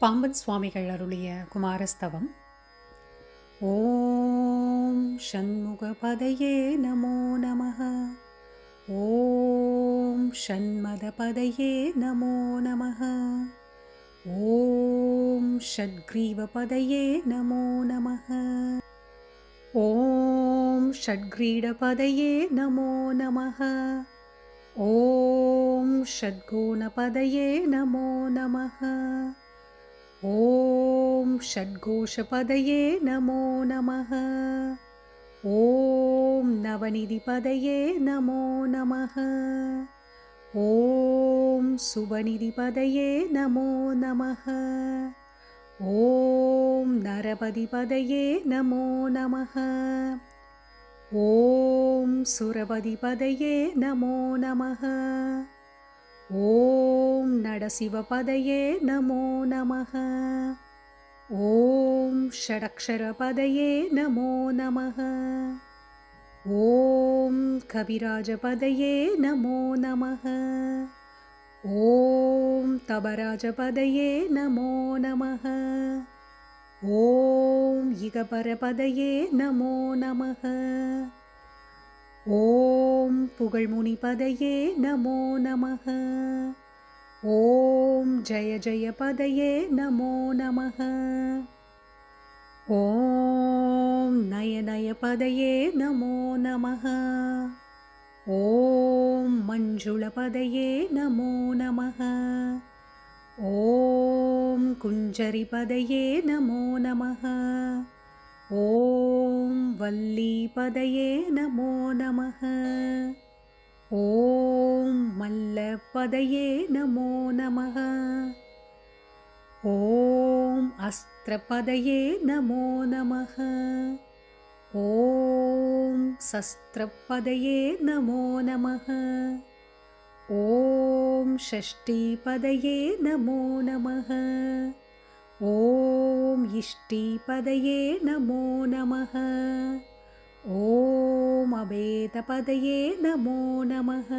பாம்பன் சுவாமிகள் அருளிய குமாரஸ்தவம். ஓம் ஷண்முகபதையே நமோ நம ஓம் ஷண்மதபதையே நமோ நம ஓம் ஷட்கிரீவபதையே நமோ நம ஓம் ஷட்கிரீடபதையே நமோ நம ஓம் ஷட்கோணபதையே நமோ நம ॐ षड्घोषपदये नमो नमः। ॐ नवनिधिपदये नमो नमः। ॐ सुवनिधिपदये नमो नमः। ॐ नरपदिपदये नमो नमः। ॐ सुरपदिपदये नमो नमः ॐ नडशिवपदये नमो नमः। ॐ षडक्षरपदये नमो नमः। ॐ कविराजपदये नमो नमः। ॐ तबराजपदये नमो नमः। ॐ इगपरपदये नमो नमः। ॐ புகழ்முனிபதையே நமோ நமக ஓம் ஜய ஜய பதையே நமோ நமக ஓம் நய நய பதையே நமோ நமக ஓம் மஞ்சுளபதையே நமோ நமக ஓம் குஞ்சரிபதையே நமோ நமக ஓம் வல்லிபதையே நமோ நமக ॐ मल्लपदये नमो नमः। ॐ अस्त्रपदये नमो नमः। ॐ शस्त्रपदये नमो नमः। ॐ षष्ठीपदये नमो नमः। ॐ इष्टिपदये नमो नमः ॐ अभेदपदये नमो नमः।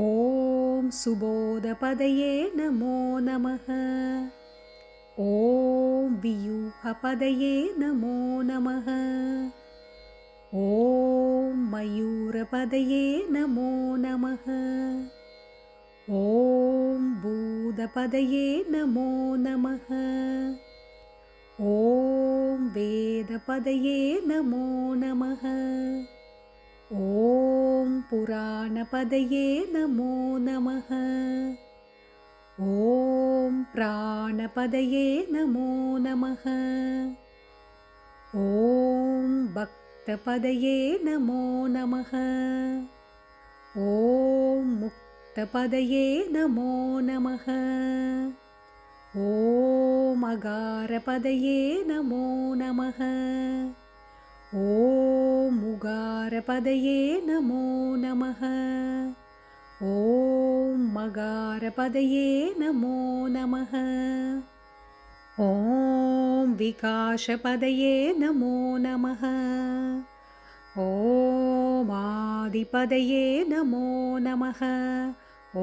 ॐ सुबोधपदये नमो नमः। ॐ वियूहपदये नमो नमः। ॐ मयूरपदये नमो नमः। ॐ भूतपदये नमो नमः ॐ वेदपदये नमो नमः। ॐ पुराणपदये नमो नमः। ॐ प्राणपदये नमो नमः। ॐ भक्तपदये नमो नमः। ॐ मुक्तपदये नमो नमः ॐ अगारपदये नमो नमः ॐ उगारपदये नमो नमः ॐ मगारपदये नमो नमः ॐ विकासपदये नमो नमः ॐ आदिपदये नमो नमः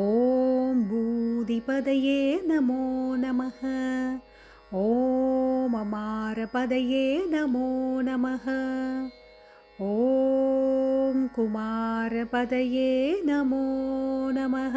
ॐ भूदिपदये नमो नमः ॐ अमारपदये नमो नमः ॐ कुमारपदये नमो नमः